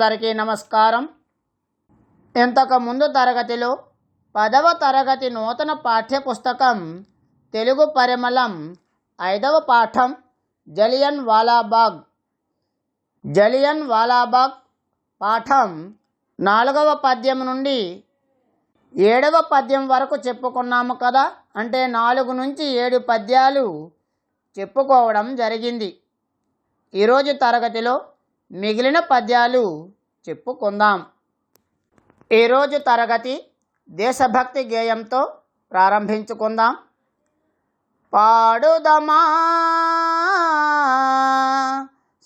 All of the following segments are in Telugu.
అందరికీ నమస్కారం. ఇంతకు ముందు తరగతిలో పదవ తరగతి నూతన పాఠ్యపుస్తకం తెలుగు పరిమళం ఐదవ పాఠం జలియన్ వాలాబాగ్. జలియన్ వాలాబాగ్ పాఠం నాలుగవ పద్యం నుండి ఏడవ పద్యం వరకు చెప్పుకున్నాము కదా అంటే నాలుగు నుంచి ఏడు పద్యాలు చెప్పుకోవడం జరిగింది. ఈరోజు తరగతిలో మిగిలిన పద్యాలు చెప్పుకుందాం. ఈరోజు తరగతి దేశభక్తి గేయంతో ప్రారంభించుకుందాం. పాడుదమా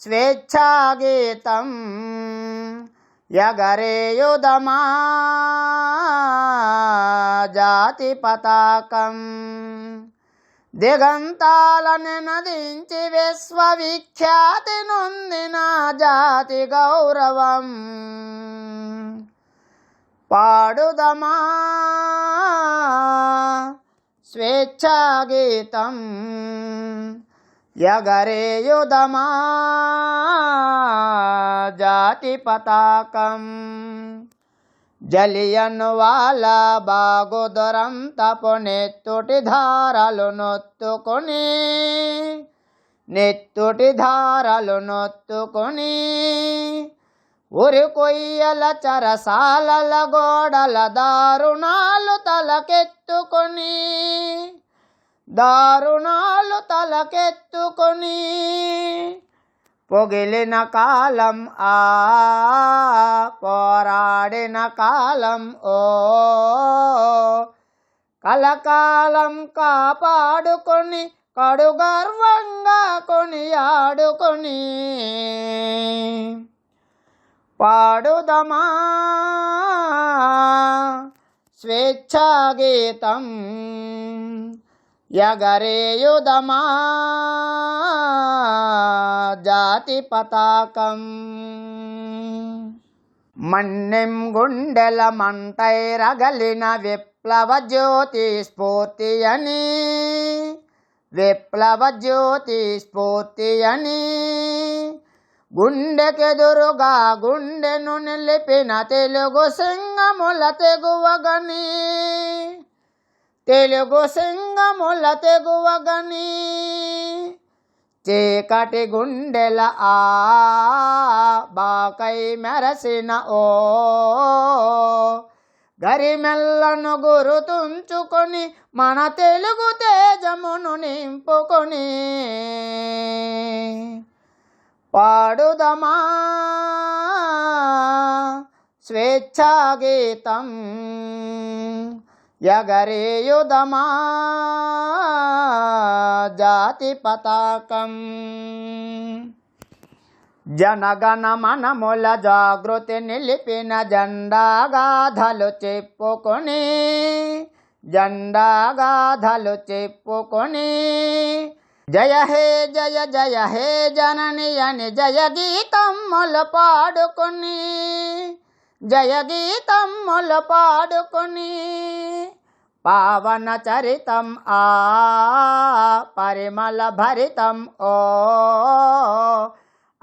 స్వేచ్ఛాగీతం యగరేయుదమా జాతి పతాకం దిగంతాలను నదించి విశ్వవిఖ్యాతి నొందిన జాతి గౌరవం. పాడుదమా స్వేచ్ఛాగీతం యగరేయుదమా జాతి పతాకం. జలియన్ వాళ్ళ బాగుదరం తపునెత్తుటి ధారలు నొత్తుకొని. నెత్తుటి ధారలు నొత్తుకొని. ఉరి కొయ్యల చరసాలల గోడల దారుణాలు తలకెత్తుకొని. దారుణాలు తలకెత్తుకొని. పొగిలిన కాలం ఆ పోరాడిన కాలం ఓ కలకాలం కాపాడుకొని కడు గర్వంగా కొనియాడుకొని పాడుదమా స్వేచ్ఛాగీతం యగరేయుదమా జాతి పతాకం. మన్నెం గుండెల మంటైరగలిన విప్లవ జ్యోతి స్ఫూర్తి అని విప్లవ జ్యోతి స్ఫూర్తి అని గుండెకెదురుగా గుండెను నిలిపిన తెలుగు సింగముల తెగువగని తెలుగు సింగముల తెగువగని చీకటి గుండెల ఆ బాకై మెరసిన ఓ గరిమెల్లను గురుతుంచుకొని మన తెలుగు తేజమును నింపుకొని పాడుదమా స్వేచ్ఛాగీతం యగరేయుదమా జాతి పతాకం. జనగణ మనముల జాగృతి నిలిపిన జెండాగాధలు చెప్పుకొని జెండాగాధలు చెప్పుకొని జయ హే జయ జయ హే జనని అని జయ గీతమ్ములు పాడుకొని జయ గీతమ్ములు పాడుకొని పావన చరితం ఆ పరిమళ భరితం. ఓ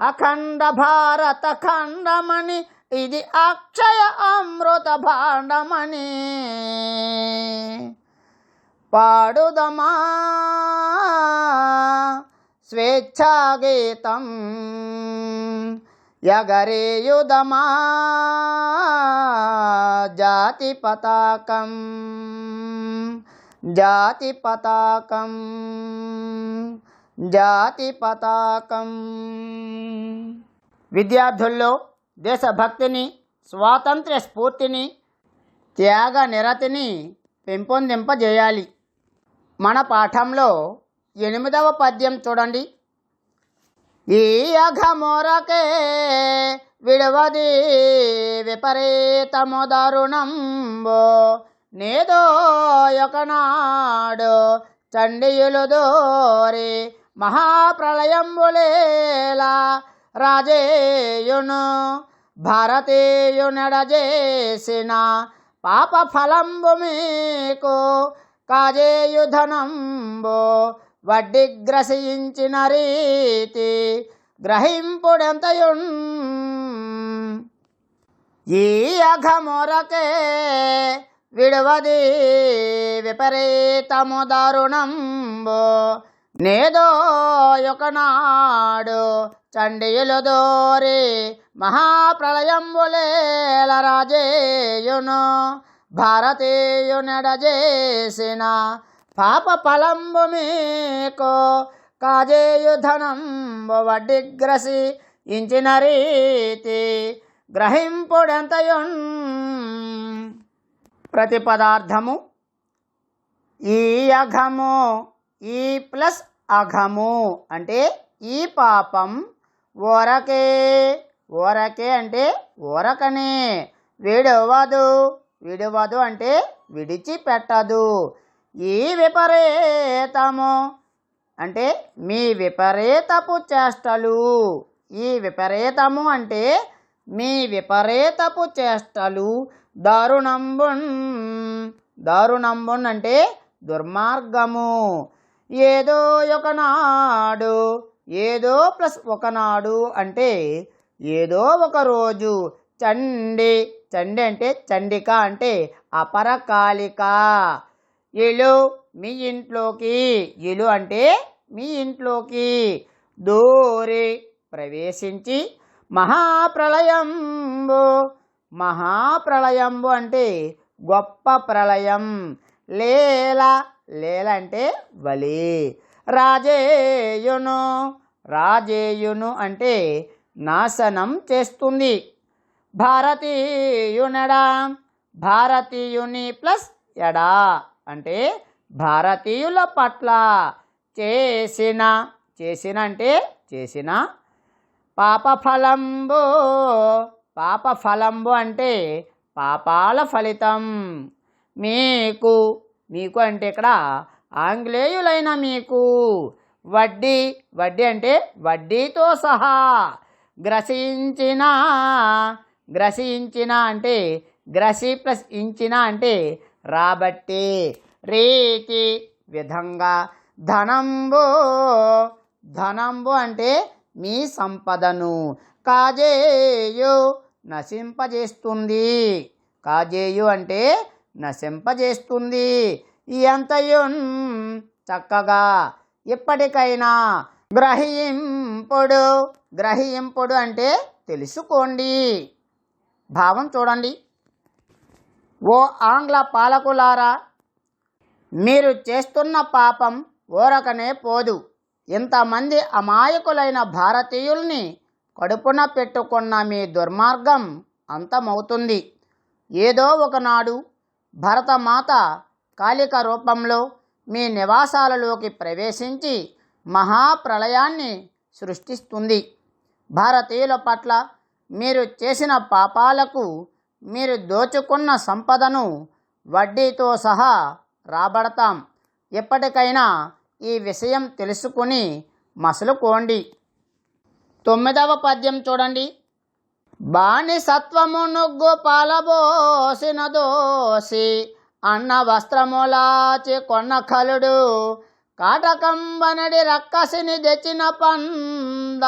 అఖండ భారత ఖండమణి ఇది అక్షయ అమృత భాండమణి. పాడుదమా స్వేచ్ఛాగీతం యగరేయుదమా జాతి పతాకం జాతి పతాకం జాతి పతాకం. విద్యార్థుల్లో దేశభక్తిని స్వాతంత్ర్య స్ఫూర్తిని త్యాగ నిరతిని పెంపొందింపజేయాలి. మన పాఠంలో ఎనిమిదవ పద్యం చూడండి. ఈ అఘమోరకే విడవది విపరీతము దారుణంబో. నేదో ఒకనాడు చండియులు దోరి మహాప్రళయంబులేలా రాజేయును భారతీయునడజేసిన పాప ఫలంబు మీకు కాజేయుధనంబో. వడ్డి గ్రసించిన రీతి గ్రహింపుడెంతయున్? ఈ అఘమొరకే విడువది విపరీతము దారుణంబు నేదో ఒకనాడు చండియులు దోరి మహాప్రళయంబులేల రాజేయును భారతీయునడజేసిన పాప ఫలంబు మీకు కాజేయు వడ్డిగ్రసి ఇంచిన రీతి గ్రహింపుడెంతయున్? ప్రతి పదార్థము ఈ అఘము ఈ ప్లస్ అఘము అంటే ఈ పాపం ఓరకే ఓరకే అంటే ఓరకనే. విడవదు విడవదు అంటే విడిచిపెట్టదు. ఈ విపరీతము. అంటే మీ విపరీతపు చేష్టలు. ఈ విపరీతము అంటే మీ విపరీతపు చేష్టలు. దారుణంబున్ దారుణంబున్ అంటే దుర్మార్గము. ఏదో ఒకనాడు ఏదో ప్లస్ ఒకనాడు అంటే ఏదో ఒక రోజు. చండి చండి అంటే చండిక అంటే అపరకాలిక ఇలు మీ ఇంట్లోకి. ఇలు అంటే మీ ఇంట్లోకి. దూరి ప్రవేశించి మహాప్రళయంబు. మహాప్రళయంబు అంటే గొప్ప ప్రళయం. లేల లేల అంటే వలి. రాజేయును రాజేయును అంటే నాశనం చేస్తుంది. భారతీయునడా భారతీయుని ప్లస్ ఎడా. అంటే భారతీయుల పట్ల చేసిన చేసిన అంటే చేసిన పాపఫలంబు పాపఫలంబు అంటే పాపాల ఫలితం. మీకు మీకు అంటే ఇక్కడ ఆంగ్లేయులైన మీకు వడ్డీ వడ్డీ అంటే వడ్డీతో సహా గ్రసించిన గ్రసించిన అంటే గ్రసి ప్లస్ ఇంచిన అంటే రాబట్టి రీతి విధంగా ధనంబు ధనంబు అంటే మీ సంపదను కాజేయు నశింపజేస్తుంది. కాజేయు అంటే నశింపజేస్తుంది. ఎంతయున్ చక్కగా ఇప్పటికైనా గ్రహింపుడు గ్రహింపుడు అంటే తెలుసుకోండి. భావం చూడండి. ఓ ఆంగ్ల పాలకులారా మీరు చేస్తున్న పాపం ఓరకనే పోదు. ఇంతమంది అమాయకులైన భారతీయుల్ని కడుపున పెట్టుకున్న మీ దుర్మార్గం అంతమవుతుంది. ఏదో ఒకనాడు భరతమాత కాలిక రూపంలో మీ నివాసాలలోకి ప్రవేశించి మహాప్రళయాన్ని సృష్టిస్తుంది. భారతీయుల పట్ల మీరు చేసిన పాపాలకు మీరు దోచుకున్న సంపదను వడ్డీతో సహా రాబడతాం. ఎప్పటికైనా ఈ విషయం తెలుసుకుని మసలుకోండి. తొమ్మిదవ పద్యం చూడండి. బానిసత్వము నుగ్గు పాలబోసిన దోసి అన్న వస్త్రములాచి కొన్న కలుడు కాటకంబనడి రక్కసిని తెచ్చిన పంద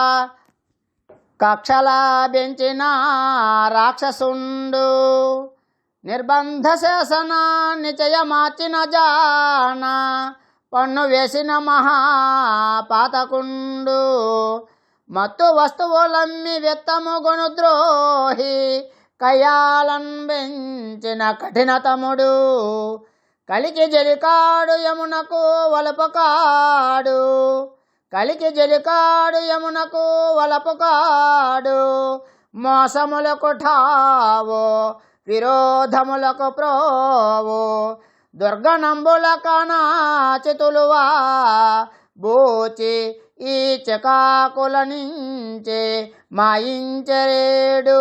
కక్షలా పెంచిన రాక్షసుండు. నిర్బంధ శాసన నిచయమాచిన జాన పన్ను వేసిన మహాపాతకుండు. మత్తు వస్తువులమ్మి విత్తము గుణద్రోహి కయాలన్ పెంచిన కఠినతముడు కలికి జలికాడు యమునకు వలపకాడు కలికి జలికాడు యమునకు వలపుకాడు మోసములకు ఠావో విరోధములకు ప్రోవో. దుర్గనంబుల కణాచితులువా బోచి ఈ చకాకులనించే మాయించరేడు మాయించరేడు.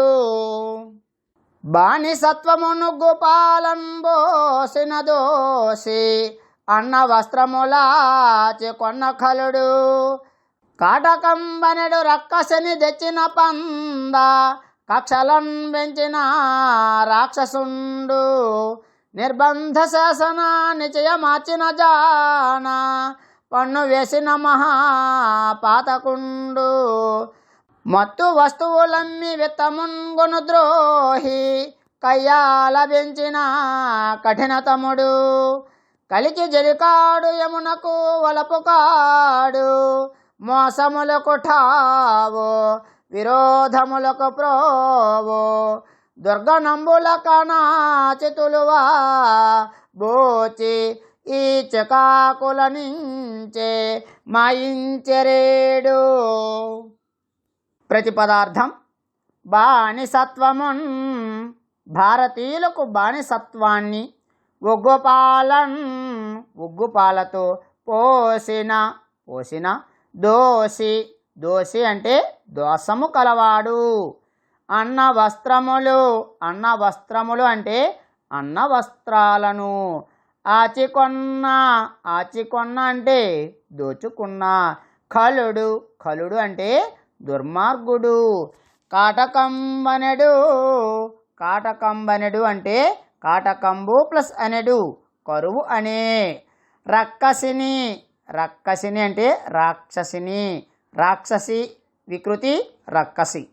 బానిసత్వమును గోపాలంబోసిన దోసి అన్న వస్త్రములాచి కొన్న కలుడు. కాటకంబనెడు రక్కసని తెచ్చిన పంద కక్షలం పెంచిన రాక్షసుండు. నిర్బంధ శాసన నిచయమాచిన జాన పన్ను వేసిన మహాపాతకుండు. మత్తు వస్తువులమ్మి విత్తమున్గొను ద్రోహి కయ్యాల పెంచిన కఠినతముడు. కలికి జరికాడు యమునకు వలపు కాడు మోసములకు ఠావో విరోధములకు ప్రోవో. దుర్గనంబుల కణాచితులువా బోచి ఈ చకాకుల నించే మాయించెరేడు. ప్రతిపదార్థం బానిసత్వమున్ భారతీయులకు బానిసత్వాన్ని ఒగ్గుపాలన్ ఒగ్గుపాలతో పోసిన పోసిన దోసి దోసి అంటే దోషము కలవాడు. అన్న వస్త్రములు అన్న వస్త్రములు అంటే అన్న వస్త్రాలను. ఆచికొన్న ఆచికొన్న అంటే దోచుకున్న. కలుడు కలుడు అంటే దుర్మార్గుడు. కాటకంబనెడు కాటకంబనెడు అంటే కాటకంబు ప్లస్ అనెడు. కరువు అనే. రక్కసిని. రక్కసిని అంటే రాక్షసిని. రాక్షసి వికృతి రక్కసి.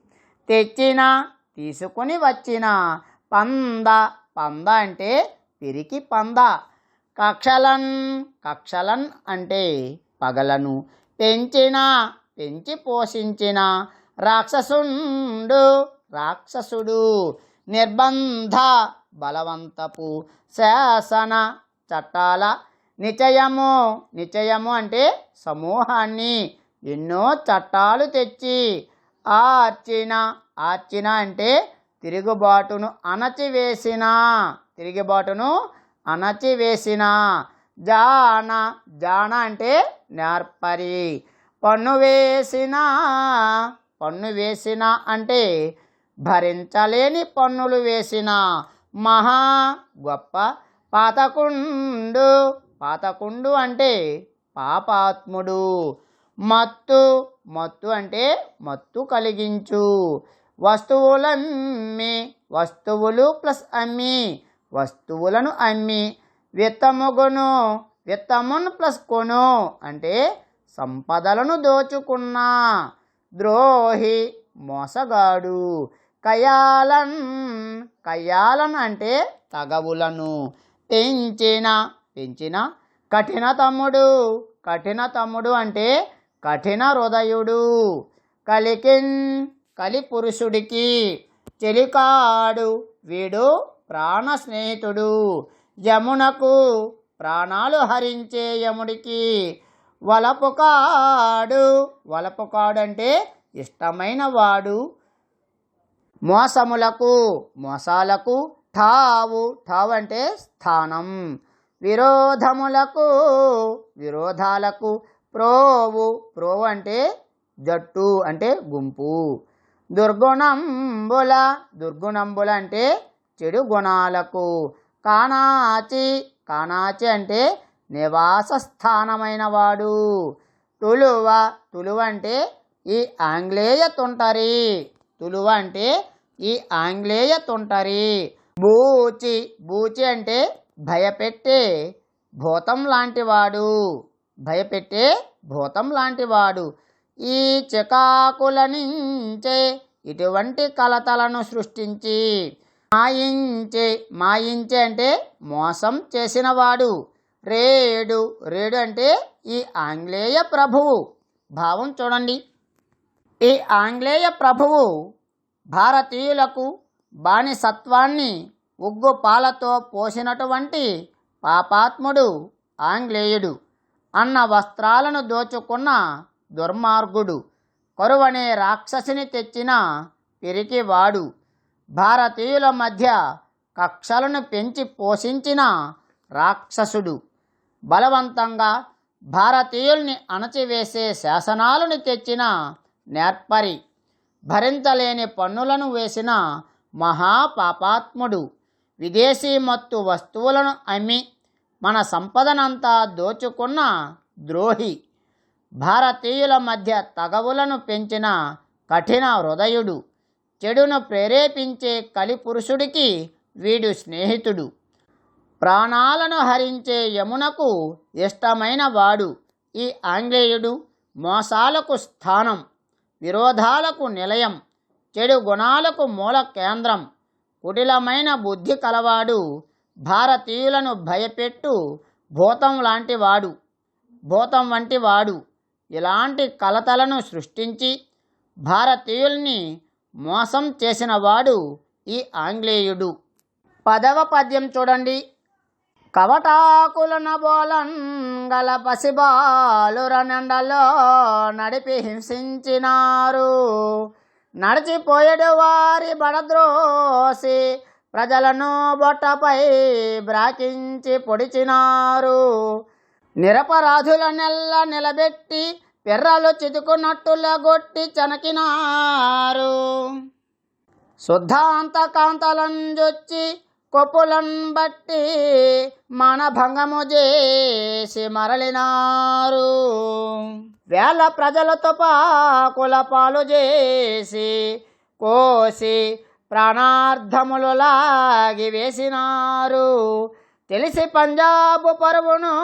తెచ్చిన తీసుకొని వచ్చిన. పంద. పంద అంటే పిరికి పంద. కక్షలన్. కక్షలన్ అంటే పగలను. పెంచిన పెంచి పోషించిన. రాక్షసుండు రాక్షసుడు. నిర్బంధ. బలవంతపు శాసన చట్టాల నిచయము. నిచయము అంటే సమూహాన్ని ఎన్నో చట్టాలు తెచ్చి ఆర్చిన. ఆర్చిన అంటే తిరుగుబాటును అణచివేసిన. తిరుగుబాటును అణచివేసిన. జాన. జాన అంటే నేర్పరి. పన్ను వేసిన. పన్ను వేసిన అంటే భరించలేని పన్నులు వేసిన. మహా గొప్ప పాతకుండు. పాతకుండు అంటే పాపాత్ముడు. మత్తు మత్తు అంటే మత్తు కలిగించు. వస్తువులమ్మి వస్తువులు ప్లస్ అమ్మి వస్తువులను అమ్మి విత్తముగును విత్తమును ప్లస్ కొను అంటే సంపదలను దోచుకున్నా. ద్రోహి మోసగాడు. కయాలన్ కయాలన్ అంటే తగవులను. పెంచిన పెంచిన కఠిన తమ్ముడు. కఠిన తమ్ముడు అంటే కఠిన హృదయుడు. కలికిన్ కలి పురుషుడికి చెలికాడు. వీడు ప్రాణ స్నేహితుడు. యమునకు ప్రాణాలు హరించే యముడికి వలపుకాడు. వలపుకాడు అంటే ఇష్టమైన వాడు. మోసములకు మోసాలకు ఠావు ఠావు అంటే స్థానం. విరోధములకు విరోధాలకు ప్రోవు ప్రోవు అంటే జట్టు అంటే గుంపు. దుర్గుణంబుల దుర్గుణంబుల అంటే చెడు గుణాలకు. కానాచి కానాచి అంటే నివాస స్థానమైన వాడు తులువ తులువ అంటే ఈ ఆంగ్లేయ తుంటరి. తులువ అంటే ఈ ఆంగ్లేయ తుంటరి. బూచి బూచి అంటే భయపెట్టే భూతం లాంటివాడు. భయపెట్టే భూతం లాంటివాడు. ఈ చికాకుల నుంచే ఇటువంటి కలతలను సృష్టించి మాయించే మాయించే అంటే మోసం చేసినవాడు. రేడు రేడు అంటే ఈ ఆంగ్లేయ ప్రభువు. భావం చూడండి. ఈ ఆంగ్లేయ ప్రభువు భారతీయులకు బానిసత్వాన్ని ఉగ్గు పాలతో పోసినటువంటి పాపాత్ముడు ఆంగ్లేయుడు. అన్న వస్త్రాలను దోచుకున్న దుర్మార్గుడు. కరువనే రాక్షసిని తెచ్చిన పిరికివాడు. భారతీయుల మధ్య కక్షలను పెంచి పోషించిన రాక్షసుడు. బలవంతంగా భారతీయుల్ని అణచివేసే శాసనాలను తెచ్చిన నేర్పరి. భరించలేని పన్నులను వేసిన మహాపాపాత్ముడు. విదేశీ మత్తు వస్తువులను అమ్మి మన సంపదనంతా దోచుకున్న ద్రోహి. భారతీయుల మధ్య తగవులను పెంచిన కఠిన హృదయుడు. చెడును ప్రేరేపించే కలిపురుషుడికి వీడు స్నేహితుడు. ప్రాణాలను హరించే యమునకు ఇష్టమైన వాడు. ఈ ఆంగ్లేయుడు మోసాలకు స్థానం. విరోధాలకు నిలయం చెడు గుణాలకు మూల కేంద్రం కుటిలమైన బుద్ధి కలవాడు భారతీయులను భయపెట్టు భూతం లాంటి వాడు భూతం వంటి వాడు ఇలాంటి కలతలను సృష్టించి భారతీయుల్ని మోసం చేసినవాడు ఈ ఆంగ్లేయుడు. పదవ పద్యం చూడండి. కవటాకులన బోలన్ గల పసిబాలురనండలో నడిపి హింసించినారు. నడిచిపోయడు వారి బడద్రోసి ప్రజలను బొట్టపై బ్రాకించి పొడిచినారు. నిరపరాధుల నెల్ల నిలబెట్టి పెర్రలు చితుకున్నట్టులగొట్టి చనకినారు. శుద్ధాంత కాంతలంజొచ్చి కొప్పులన్ బట్టి మానభంగము చేసి మరలినారు. వేల ప్రజలతో పాకుల పాలు చేసి కోసి ప్రాణార్థములు లాగి వేసినారు. తెలిసి పంజాబు పరువును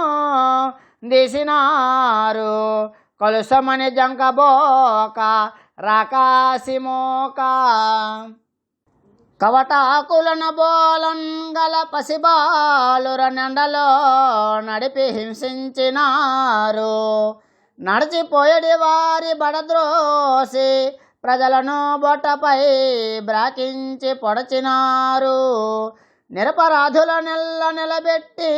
తీసినారు. కలుసమని జంకబోక రాకాసిమోక కవటాకులను బోలం గల పసిబాలుర నెండలో నడిపి హింసించినారు. నడిచిపోయడి వారి బడద్రోసి ప్రజలను బొట్టపై బ్రాకించి పొడచినారు. నిరపరాధుల నెల్ల నిలబెట్టి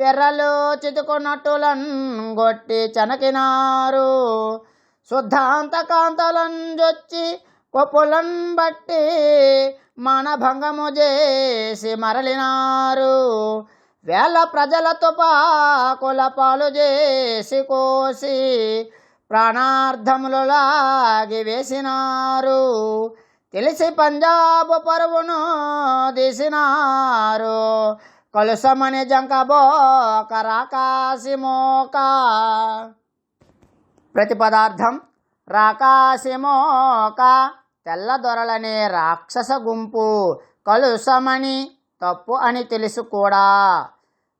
పెర్రలు చితుకున్నట్టులన్ గొట్టి చనకినారు. శుద్ధాంతకాంతలంజొచ్చి కొప్పులన్ బట్టి మానభంగము చేసి మరలినారు. వేల ప్రజలతో పాకుల పాలు చేసి కోసి ప్రాణార్థములు లాగి వేసినారు. తెలిసి పంజాబ్ పరువును తీసినారు. కలుసమని జంకబోక ప్రతి ప్రతిపదార్థం రాకాసిమోక తెల్లదొరలనే రాక్షస గుంపు కలుసమని తప్పు అని తెలుసు కూడా.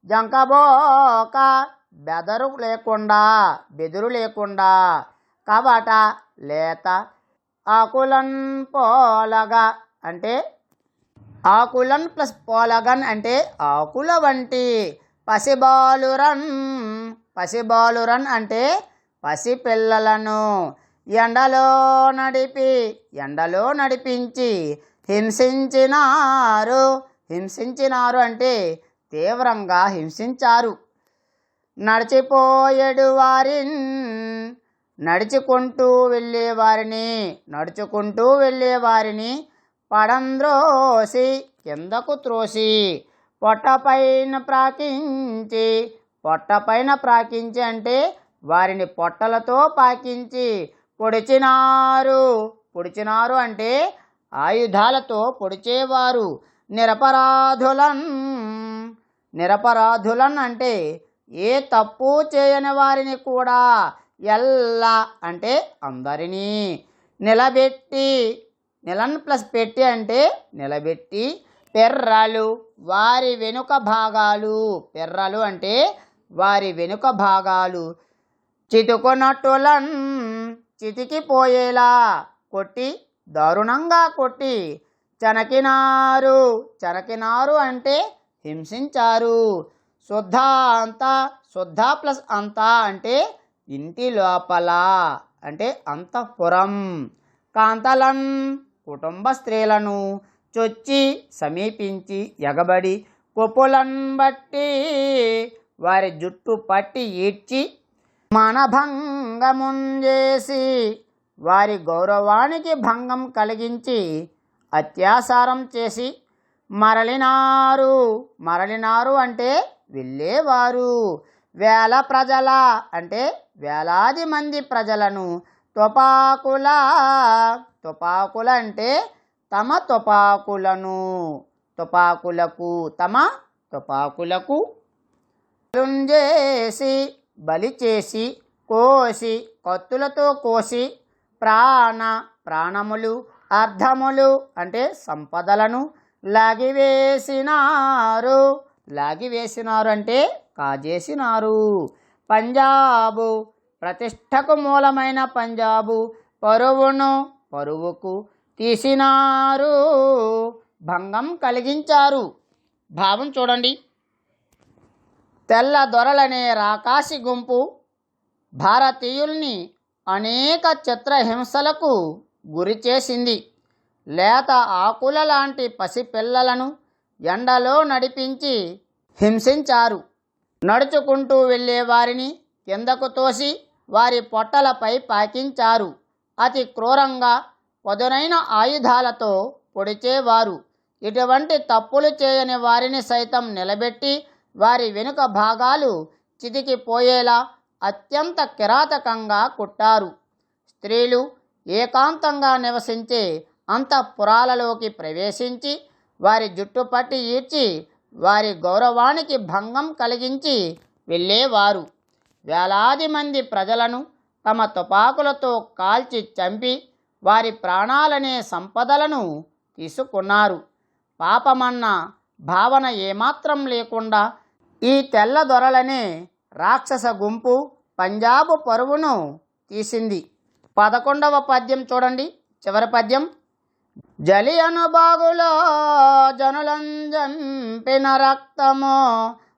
జంకబోక బెదరు లేకుండా బెదురు లేకుండా కబట లేత ఆకులన్ పోలగా అంటే ఆకులన్ ప్లస్ పోలగన్ అంటే ఆకుల వంటి పసిబాలురన్ పసిబాలురన్ అంటే పసిపిల్లలను. ఎండలో నడిపి ఎండలో నడిపించి హింసించినారు. హింసించినారు అంటే తీవ్రంగా హింసించారు. నడిచిపోయేడు వారిని నడుచుకుంటూ వెళ్ళేవారిని నడుచుకుంటూ వెళ్ళేవారిని పడంద్రోసి కిందకు త్రోసి పొట్టపైన ప్రాకించి పొట్టపైన ప్రాకించి అంటే వారిని పొట్టలతో పాకించి పొడిచినారు. పొడిచినారు అంటే ఆయుధాలతో పొడిచేవారు. నిరపరాధులన్ నిరపరాధులన్ అంటే ఏ తప్పు చేయని వారిని కూడా ఎల్లా అంటే అందరినీ. నిలబెట్టి నిలన్ ప్లస్ పెట్టి అంటే నిలబెట్టి పెర్రలు వారి వెనుక భాగాలు. పెర్రలు అంటే వారి వెనుక భాగాలు. చితుకునట్టులన్ చితికిపోయేలా కొట్టి దారుణంగా కొట్టి చనకినారు. చనకినారు అంటే హింసించారు. శుద్ధ అంతా శుద్ధ ప్లస్ అంతా అంటే ఇంటి లోపల అంటే అంతఃపురం. కాంతలన్ కుటుంబ స్త్రీలను చొచ్చి సమీపించి ఎగబడి కొప్పులను బట్టి వారి జుట్టు పట్టి ఈడ్చి మనభంగముంజేసి వారి గౌరవానికి భంగం కలిగించి అత్యాచారం చేసి మరలినారు. మరలినారు అంటే వెళ్ళేవారు. వేల ప్రజల అంటే వేలాది మంది ప్రజలను తుపాకుల తుపాకుల అంటే తమ తుపాకులను తుపాకులకు తమ తుపాకులకు. చేసి బలి చేసి కోసి కత్తులతో కోసి ప్రాణ ప్రాణములు అర్థములు అంటే సంపదలను లాగివేసినారు. లాగివేసినారు అంటే కాజేసినారు. పంజాబు ప్రతిష్టకు మూలమైన పంజాబు పరువును పరువుకు తీసినారు. భంగం కలిగించారు. భావం చూడండి. తెల్ల దొరలనే రాకాసి గుంపు భారతీయుల్ని అనేక చిత్రహింసలకు గురి చేసింది. లేత ఆకుల లాంటి పసిపిల్లలను ఎండలో నడిపించి హింసించారు. నడుచుకుంటూ వెళ్ళే వారిని కిందకు తోసి వారి పొట్టలపై పాకించారు. అతి క్రూరంగా పదునైన ఆయుధాలతో పొడిచేవారు. ఇటువంటి తప్పులు చేయని వారిని సైతం నిలబెట్టి వారి వెనుక భాగాలు చితికిపోయేలా అత్యంత కిరాతకంగా కుట్టారు. స్త్రీలు ఏకాంతంగా నివసించే అంతఃపురాలలోకి ప్రవేశించి వారి జుట్టు పట్టి ఈడ్చి వారి గౌరవానికి భంగం కలిగించి వెళ్ళేవారు. వేలాది మంది ప్రజలను తమ తుపాకులతో కాల్చి చంపి వారి ప్రాణాలనే సంపదలను తీసుకున్నారు. పాపమన్న భావన ఏమాత్రం లేకుండా ఈ తెల్ల దొరలనే రాక్షస గుంపు పంజాబు పరువును తీసింది. పదకొండవ పద్యం చూడండి. చివరి పద్యం. జలియను బాగులో జనులంజంపిన రక్తము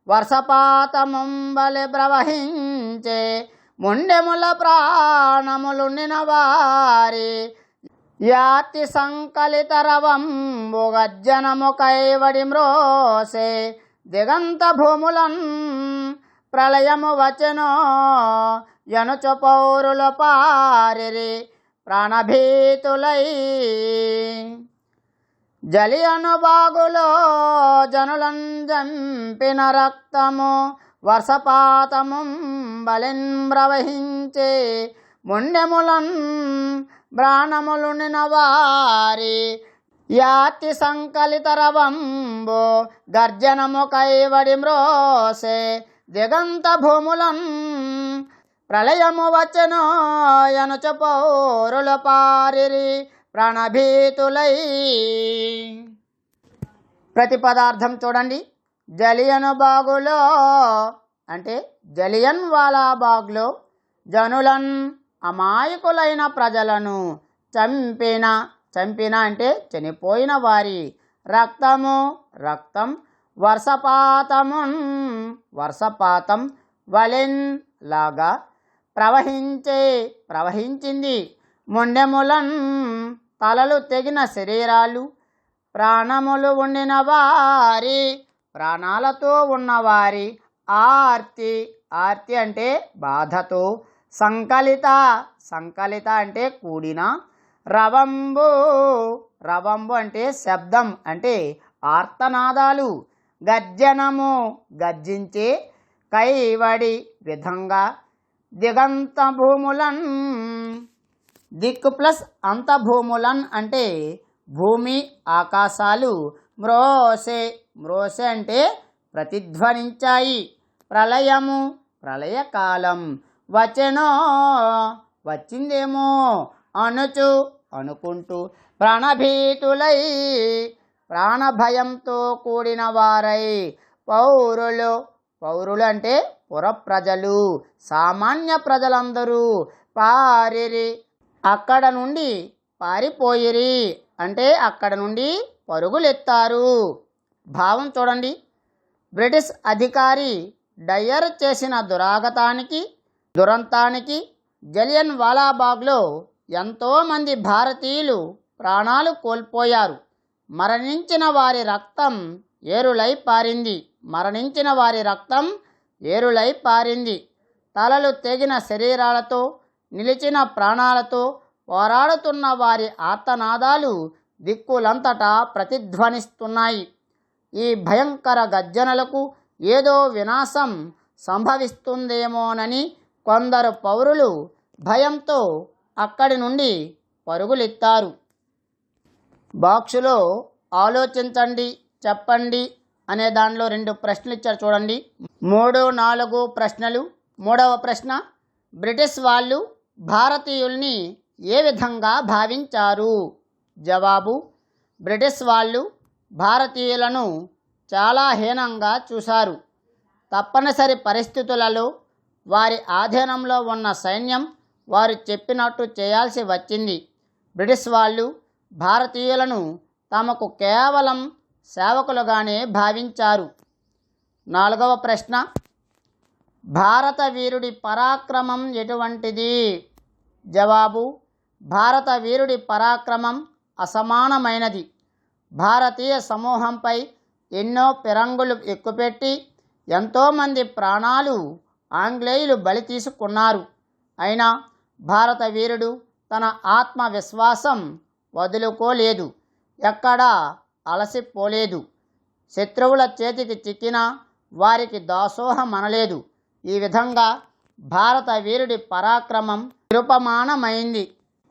వర్షపాతముంబలి ప్రవహించే ముండెముల ప్రాణములుండిన వారి యాతి సంకలిత రవం గజ్జనము కైవడి మ్రోసే దిగంత భూములన్ ప్రళయము వచనో యనుచు పౌరుల పారిరి ప్రాణభీతులై. జలియను బాగులో జనులం జంపిన రక్తము వర్షపాతము బలిన్ ప్రవహించే ముండెములన్ ప్రాణములునిన వారి యాతి సంకలిత రవంబు గర్జనము కైవడి మ్రోసే దిగంత భూములం ప్రళయము వచ్చెను యనుచ పౌరుల పారిరి ప్రాణభీతులై. ప్రతి పదార్థం చూడండి. జలియను బాగులో అంటే జలియన్ వాలా బాగ్లో జనులన్ అమాయకులైన ప్రజలను చంపిన చంపిన అంటే చనిపోయిన వారి రక్తము రక్తం వర్షపాతము వర్షపాతం వలెన్ లాగా ప్రవహించే ప్రవహించింది. మొండెములన్ తలలు తెగిన శరీరాలు ప్రాణములు ఉండిన వారి ప్రాణాలతో ఉన్నవారి ఆర్తి. ఆర్తి అంటే బాధతో సంకలిత సంకలిత అంటే కూడిన రవంబు. రవంబు అంటే శబ్దం అంటే ఆర్తనాదాలు. గర్జనము గర్జించే కైవడి విధంగా. దిగంత భూములన్ దిక్కు ప్లస్ అంతభూములన్ అంటే భూమి ఆకాశాలు. మ్రోసే మ్రోసే అంటే ప్రతిధ్వనించాయి. ప్రళయము ప్రళయకాలం. వచనో వచ్చిందేమో అనుచు అనుకుంటూ ప్రాణభీతులై ప్రాణభయంతో కూడిన వారై పౌరులు. పౌరులు అంటే పుర ప్రజలు సామాన్య ప్రజలందరూ పారిరి అక్కడ నుండి పారిపోయిరి అంటే అక్కడ నుండి పరుగులెత్తారు. భావం చూడండి. బ్రిటిష్ అధికారి డయర్ చేసిన దురాగతానికి దురంతానికి జలియన్ వాలాబాగ్లో ఎంతోమంది భారతీయులు ప్రాణాలు కోల్పోయారు. మరణించిన వారి రక్తం ఏరులై పారింది. మరణించిన వారి రక్తం ఏరులై పారింది. తలలు తెగిన శరీరాలతో నిలిచిన ప్రాణాలతో పోరాడుతున్న వారి ఆర్తనాదాలు దిక్కులంతటా ప్రతిధ్వనిస్తున్నాయి. ఈ భయంకర గర్జనలకు ఏదో వినాశం సంభవిస్తుందేమోనని కొందరు పౌరులు భయంతో అక్కడి నుండి పరుగులెత్తారు. బాక్సులో ఆలోచించండి చెప్పండి అనే దానిలో రెండు ప్రశ్నలు ఇచ్చారు చూడండి. మూడు నాలుగు ప్రశ్నలు. మూడవ ప్రశ్న బ్రిటిష్ వాళ్ళు భారతీయుల్ని ఏ విధంగా భావించారు? జవాబు బ్రిటిష్ వాళ్ళు భారతీయులను చాలా హీనంగా చూశారు. తప్పనిసరి పరిస్థితులలో వారి ఆధీనంలో ఉన్న సైన్యం వారు చెప్పినట్టు చేయాల్సి వచ్చింది. బ్రిటిష్ వాళ్ళు భారతీయులను తమకు కేవలం సేవకులుగానే భావించారు. నాలుగవ ప్రశ్న. భారత వీరుడి పరాక్రమం ఎటువంటిది? జవాబు. భారత వీరుడి పరాక్రమం అసమానమైనది. భారతీయ సమూహంపై ఎన్నో పిరంగులు ఎక్కుపెట్టి ఎంతోమంది ప్రాణాలు ఆంగ్లేయులు బలి తీసుకున్నారు. అయినా భారత వీరుడు తన ఆత్మవిశ్వాసం వదులుకోలేదు. ఎక్కడా అలసిపోలేదు. శత్రువుల చేతికి చిక్కినా వారికి దాసోహం అనలేదు. ఈ విధంగా భారత వీరుడి పరాక్రమం నిరుపమానమైంది.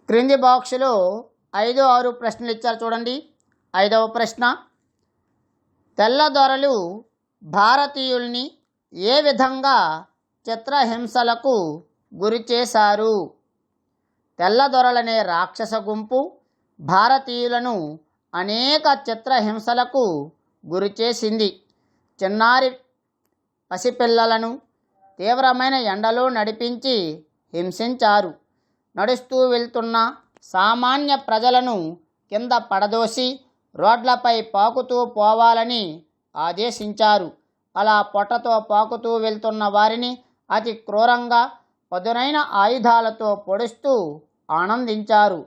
క్రింది బాక్సులో ఐదు ఆరు ప్రశ్నలు ఇచ్చారు చూడండి. ఐదవ ప్రశ్న తెల్లదొరలు భారతీయుల్ని ఏ విధంగా చిత్రహింసలకు గురి చేశారు తెల్లదొరలనే రాక్షస గుంపు భారతీయులను అనేక చిత్రహింసలకు గురిచేసింది చిన్నారి పసిపిల్లలను తీవ్రమైన ఎండలో నడిపించి హింసించారు. నడుస్తూ వెళ్తున్న సామాన్య ప్రజలను కింద పడదోసి రోడ్లపై పాకుతూ పోవాలని ఆదేశించారు. అలా పొట్టతో పాకుతూ వెళ్తున్న వారిని అతి క్రూరంగా పదునైన ఆయుధాలతో పొడుస్తూ ఆనందించారు.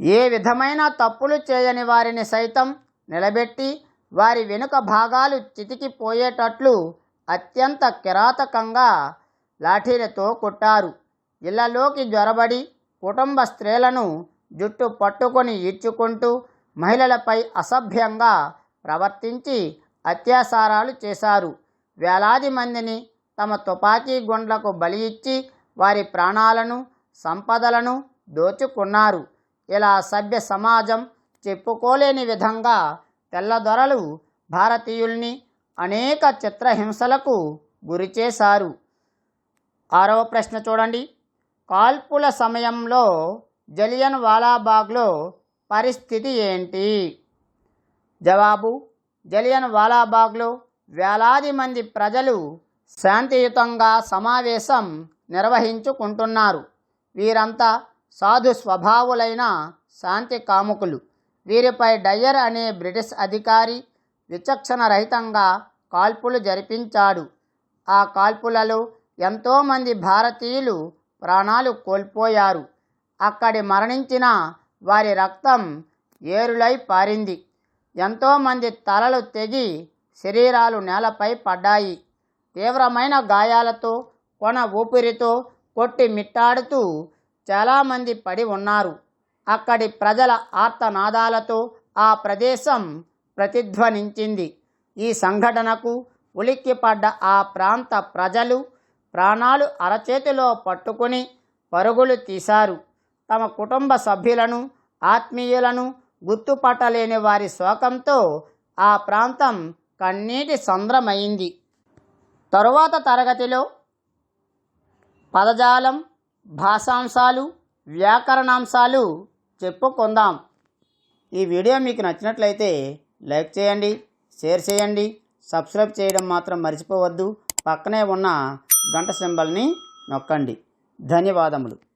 ఏ విధమైన తప్పులు చేయని వారిని సైతం నిలబెట్టి వారి వెనుక భాగాలు చితికిపోయేటట్లు అత్యంత కిరాతకంగా లాఠీలతో కొట్టారు. ఇళ్ళలోకి జ్వరబడి కుటుంబ స్త్రీలను జుట్టు పట్టుకొని ఈడ్చుకుంటూ మహిళలపై అసభ్యంగా ప్రవర్తించి అత్యాచారాలు చేశారు. వేలాది మందిని తమ తుపాకీ గుండ్లకు బలి ఇచ్చి వారి ప్రాణాలను సంపదలను దోచుకున్నారు. ఇలా సభ్య సమాజం చెప్పుకోలేని విధంగా తెల్లదొరలు భారతీయుల్ని అనేక చిత్రహింసలకు గురిచేశారు. ఆరవ ప్రశ్న చూడండి. కాల్పుల సమయంలో జలియన్ వాలాబాగ్లో పరిస్థితి ఏంటి? జవాబు జలియన్ వాలాబాగ్లో వేలాది మంది ప్రజలు శాంతియుతంగా సమావేశం నిర్వహించుకుంటున్నారు. వీరంతా సాధు స్వభావులైన శాంతి కాముకులు. వీరిపై డయ్యర్ అనే బ్రిటిష్ అధికారి విచక్షణ రహితంగా కాల్పులు జరిపించాడు. ఆ కాల్పులలో ఎంతోమంది భారతీయులు ప్రాణాలు కోల్పోయారు. అక్కడి మరణించిన వారి రక్తం ఏరులై పారింది. ఎంతోమంది తలలు తెగి శరీరాలు నేలపై పడ్డాయి. తీవ్రమైన గాయాలతో కొన ఊపిరితో కొట్టి మిట్టాడుతూ చాలామంది పడి ఉన్నారు. అక్కడి ప్రజల ఆర్తనాదాలతో ఆ ప్రదేశం ప్రతిధ్వనించింది. ఈ సంఘటనకు ఉలిక్కిపడ్డ ఆ ప్రాంత ప్రజలు ప్రాణాలు అరచేతిలో పట్టుకుని పరుగులు తీశారు. తమ కుటుంబ సభ్యులను ఆత్మీయులను గుర్తుపట్టలేని వారి శోకంతో ఆ ప్రాంతం కన్నీటి సంద్రమైంది. తరువాత తరగతిలో పదజాలం భాషాంశాలు వ్యాకరణాంశాలు చెప్పుకుందాం. ఈ వీడియో మీకు నచ్చినట్లయితే లైక్ చేయండి షేర్ చేయండి సబ్స్క్రైబ్ చేయడం మాత్రం మర్చిపోవద్దు. పక్కనే ఉన్న గంట సింబల్ని నొక్కండి. ధన్యవాదములు.